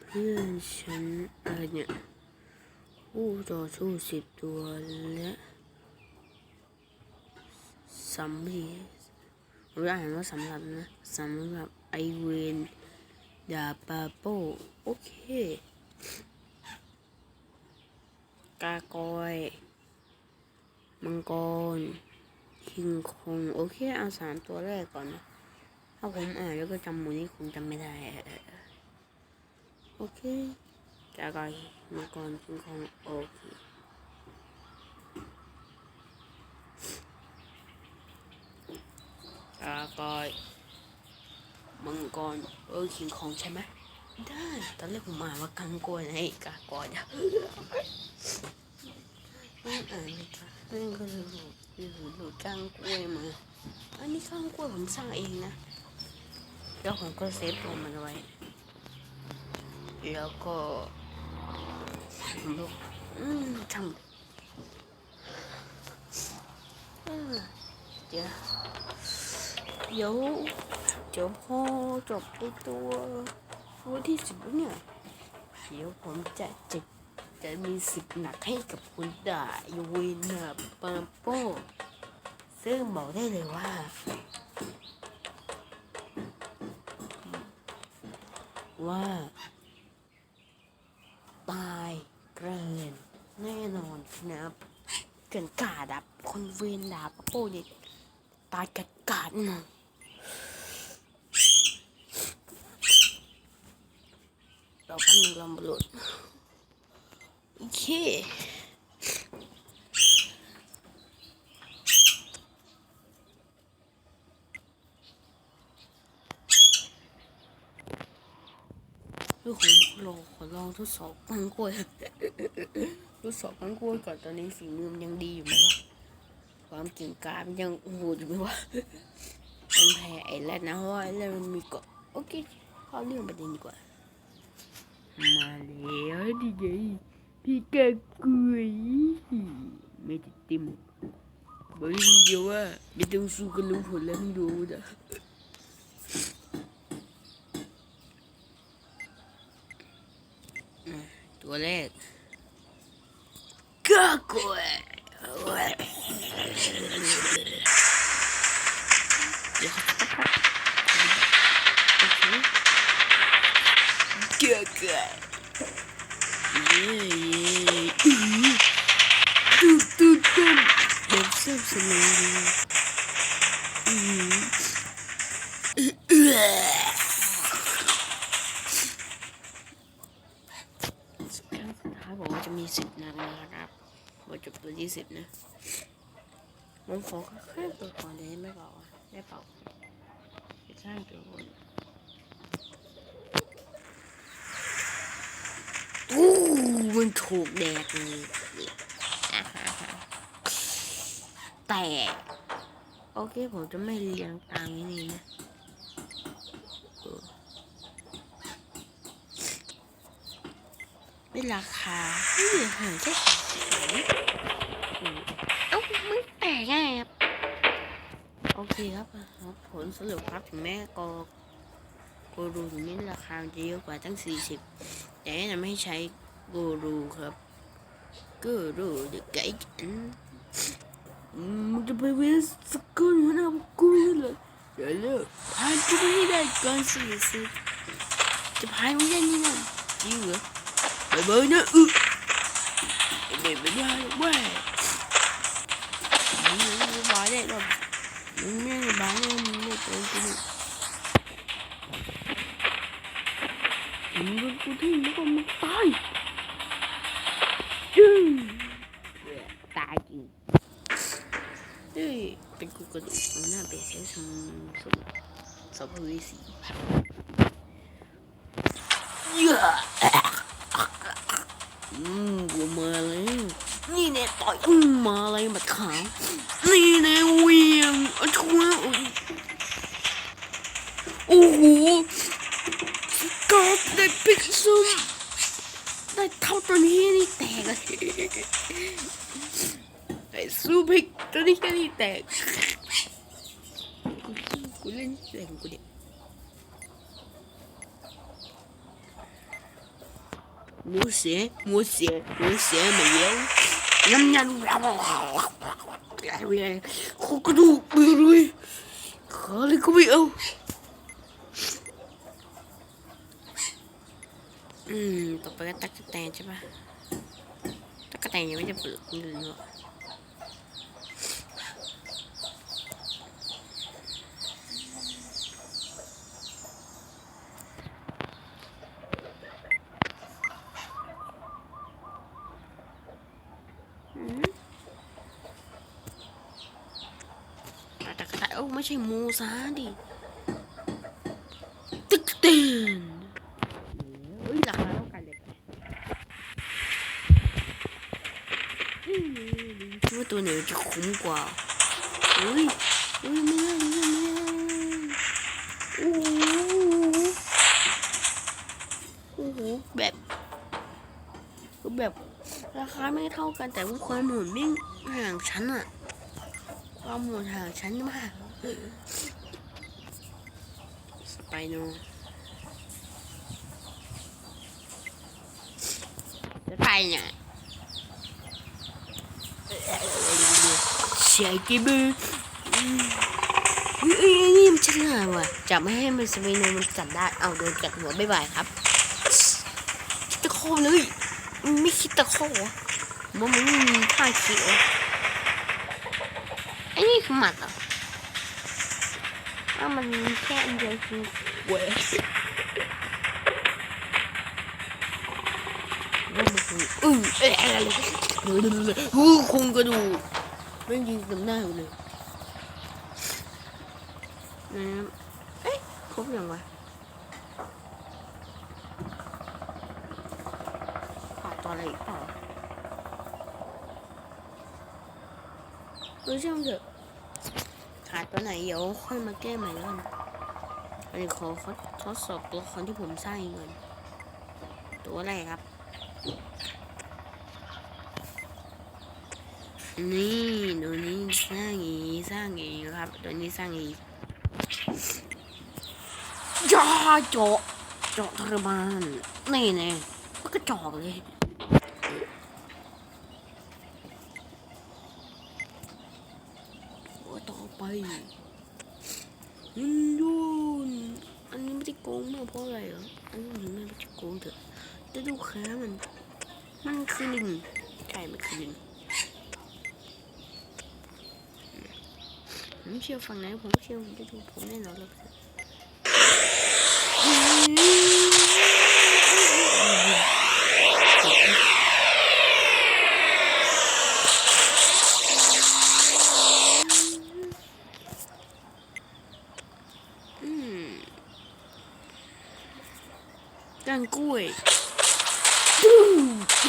เพื่อนฉันอะไรเนี่ยผู้ต่อสู้สิบตัวและสำลีหรืออ่านว่าสำหรับนะสำหรับไอเวนดาปาโปโอเค กากอยมังกรคิงคงโอเค เอาสามตัวแรกก่อนนะ ถ้าผมอ่านแล้วก็จำหมูนี่คงจำไม่ได้ โอเคกากอยมังกรคิงคงโอเคกากอยมังกรเออคิงคองใช่ไหมได้ตอนแรกผมอ่าว่ากังกวนะไอ้กากอยอะไม่อ่านเลยค่ะนั่นก็เลยหลุดหลุดกังกวยมาอันนี้กังกวยผมสร้างเองนะแล้วผมก็เซฟตัวมันไว้ แล้วก็ลุกอืมทำเออเดี๋ยวเดี๋ยวเดี๋ยวพอจบไอตัวตัวที่สิบแล้วเนี่ยเดี๋ยวผมจะจะจะมีสิบหนักให้กับคุณด่ายูเวนนาปาโป้ซึ่งบอกได้เลยว่าว่าตายเกินแน่นอนนะครับเกินกาดับคนเวนดาปโป้เนี่ยตายกัดกาดนะเราพันหนึ่งเราบลุดโอเค ลูกของโลขอลองทดสอบกังกล้วยทดสอบกังกล้วยก่อนตอนนี้ฝีมือมันยังดีอยู่ไหมวะความเก่งกาจมันยังโหดอยู่ไหมวะมันแพ้ไอ้แรดนะเพราะว่าไอ้แรดมันมีเกาะโอเคเข้าเรื่องประเด็นดีกว่า มาแล้วดิไงพี่กากุยไม่ติดติมบอกเดียวว่าไม่ต้องสู้กันรู้ผลแล้วไม่รู้นะอะ ตัวแรกกากุยเดี๋ยวโอเค Good, good. Yeah, yeah. Tum, tum, tum. Đếm xem xem này. Suốt บอกจบตัวที่สิบนะผมขอแค่ตัวก่อนเลยไม่เปล่าอะได้เปล่าไปสร้างตัวก่อนอู้มันถูกแดดเลยแต่ โอเค ผมจะไม่เรียงตามนี้นะเป็นราคาไม่เหลือหายแค่สามสิบอืมเอ้ามึงแตกไงครับ โอ เคครับผลสรุปครับถึงแม้ก็กูรูถึงแม้ราคาจะเยอะกว่าตั้งสี่สิบแต่แนะนำให้ใช้กูรูครับกูรูเด็กไก่จันมันจะไปเว้นสกุลหัวหน้ากูเลยเดี๋ยวเลิกผ่านกูไปให้ได้ก่อนสี่สิบจะผ่านไม่ได้นี่นะจริงเหรอไปเบอร์นะอึไม่ไม่ได้เว้ยมึงไม่บาได้หรอก มึงไม่บายได้มึงไม่เป็นกูมึงโดนกูทิ้งแล้วก็มึงตายยืมตายจริงเฮ้ยเป็นกูกระดูกมันน่าเป็นเสียสมสมสมภเวสีเยอะอืมกูมาแล้วนี่แน่ต่อยอืมาอะไรมาขาว นี่น่เวียงอะชัวร์โอ้โหก็ได้พิกซุมได้เท่าตัวนี้นี่แตกเลยไอ้ซูพิกตัวนี้แค่นี้แตกกูเล่นแรงกูเด็กหมูเสียหมูเสียหมูเสียไม่เยอะยำยำ โคกระดูกไปเลยขาเลยก็ไม่เอาอืมต่อไปก็ตักกระแตนใช่ปะตักกระแตนยังไม่จะเปิดเลยเนาะอืมตั กกะแตนโอ้ไม่ใช่หมูซาดิตักกะแตนเฮ้ยราคาเท่ากันเลยคิดว่าตัวไหนจะคุ้มกว่าเฮ้ยเฮ้ยไม่ได้ไม่ได้ไม่ได้โอ้โหโอ้โหแบบแบบราคาไม่เท่ากันแต่ว่าความหมุนไม่ห่างชั้นอะความหมุนห่างชั้นมากส ไปโนจะไปเนี่ยเสียจีบืออืมเฮ้ยนี่มันฉลาดว่ะจับไม่ให้มันสเปนโนมันกัดได้ เอาโดนกัดหัวบ๊ายบายครับคิดตะโคเลย ไม่คิดตะโคว่ามันไม่มีท่าคิดเหรอไอ้นี่คือหมัดเหรอ ว่ามันมีแค่อันเดียวคือเว้ยว่ามันคืออือ ขาดตัวไหนเดี๋ยวค่อยมาแก้ใหม่แล้วกันอันนี้ขอทดสอบตัวละครที่ผมสร้างเงก่อนตัวอะไรครับ นี่ตัวนี้สร้างองสร้างองครับ ตัวนี้สร้างองจ้าเจาะเจาะทรมานนี่แน่มันก็จอกเลยโอ้ ต่อไปยินยูนอันนี้ไม่ได้โกงมากเพราะอะไรเหรออันนี้ถึงแม้ไม่ได้โกงเถอะแต่ดูขามัน มันคือลิงใช่มันคือลิงผมเชื่อฝั่งไหนผมเชื่อผมจะดูผมแน่นอนเลยอืม ก้านกล้วยอู้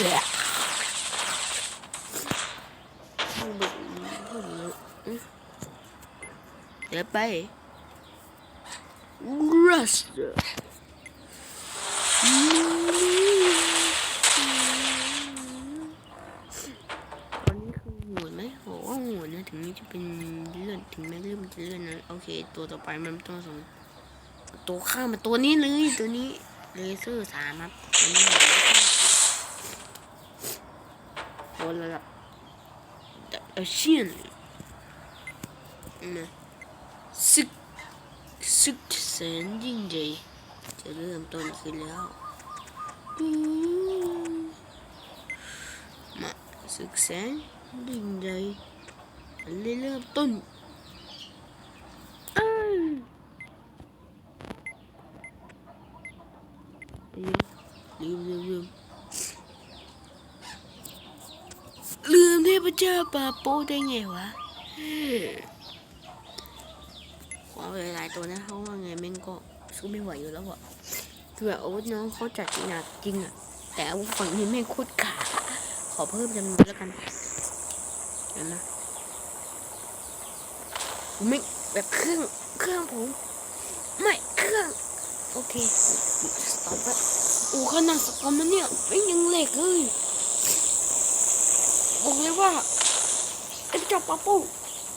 แหละพูดแบบพูดเยอะอืมเดี๋ยวไปรัสตอนนี้คือโหดไหมโหว่าโหดนะถึงนี้จะเป็นเลื่อนถึงแม้เลื่อนมันจะเลื่อนนะโอเค ตัวต่อไปมันต้องส่งตัวข้ามมาตัวนี้เลยตัวนี้ เลเซอร์สามครับตัวนี้ตัวระดับเอเชียนนะศึกศึกแสนยิ่งใหญ่จะเริ่มต้นขึ้นแล้วมาศึกแสนยิ่งใหญ่เริ่มต้นอ้าวลืมลืมลืมลืม เทพเจ้าปาโป้ได้ไงวะขอหลายตัวนะเพราว่าไงแม่งก็สู้ไม่ไหวอยู่แล้วอะคือแบบอาวุธน้องเขาจัดหนักจริงอะแต่อาวุธฝั่งนี้แม่งโคตรขาขอเพิ่มจำนวนแล้วกันเห็นนะไม่แบบเครื่องเครื่องผมไม่เครื่องโอเคสต็อปโอ้ขนาดสต็อปมันเนี่ยไม่ยังเหล็กเลยบอกเลยว่า เจ้าปาปู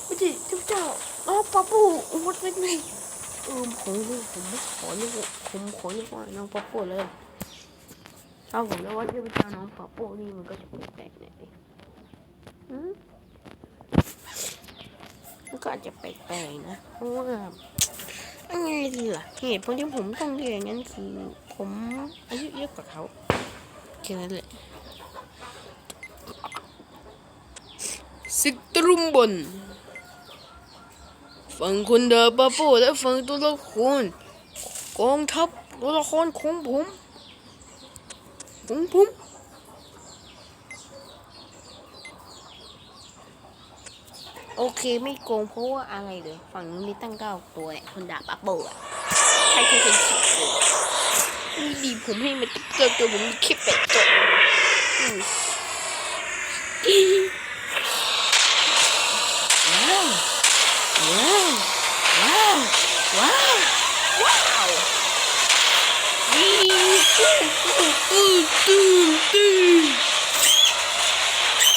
ไม่ใช่เจ้าเจ้าอ๋อปาปูวัดเป็นไงเออผมผมไม่ขอเรียกว่ผมขอเรียกว่าน้องปาปูเลยถ้าผมจะว่าเทพเจ้าน้องปอโป้นี่มันก็จะแปลกๆหน่อยอืมมันก็อาจจะแปลกๆนะเพราะว่ายังไงดีล่ะเหตุผลที่ผมต้องเรียนงนั้นคือ ผมอายุเยอะกว่าเขาแค่นั้นแหละ สิกตรุมบนฟังคนเดาปาโปและฟังตัวละครกองทัพตัวละครของผมของผมโอเคไม่โกงเพราะว่าอะไรเลยฝั่งนู้นมีตั้งเก้าตัวเนี่ยคนด่าปาโปอะใครเคยเห็นคลิปเลยนี่ดีผมให้มันเกิดตัวผมมีคลิปเป็ดตัวาว ว้าวว้าวว้าวว้าวนี่ตู้ตู้ตู้ตู้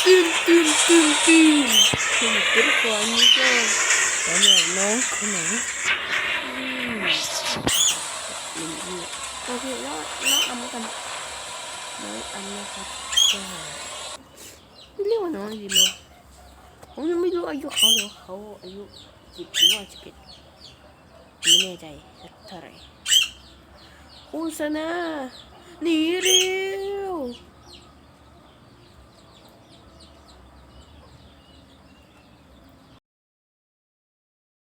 ตู้ตู้ตู้ตู้คุณเป็นคนนี้ก็สำหรับน้องคนไหนอืมนี่โอเคแล้วน้องอันกันน้องอันนะครับเรียกว่าน้องดีไหมวะผมยังไม่รู้อายุเขาเลยวเขาอายุ สิบหรือว่าสิบเอ็ดไม่แน่ใจเท่าไหร่โฆษณาหนีเร็ว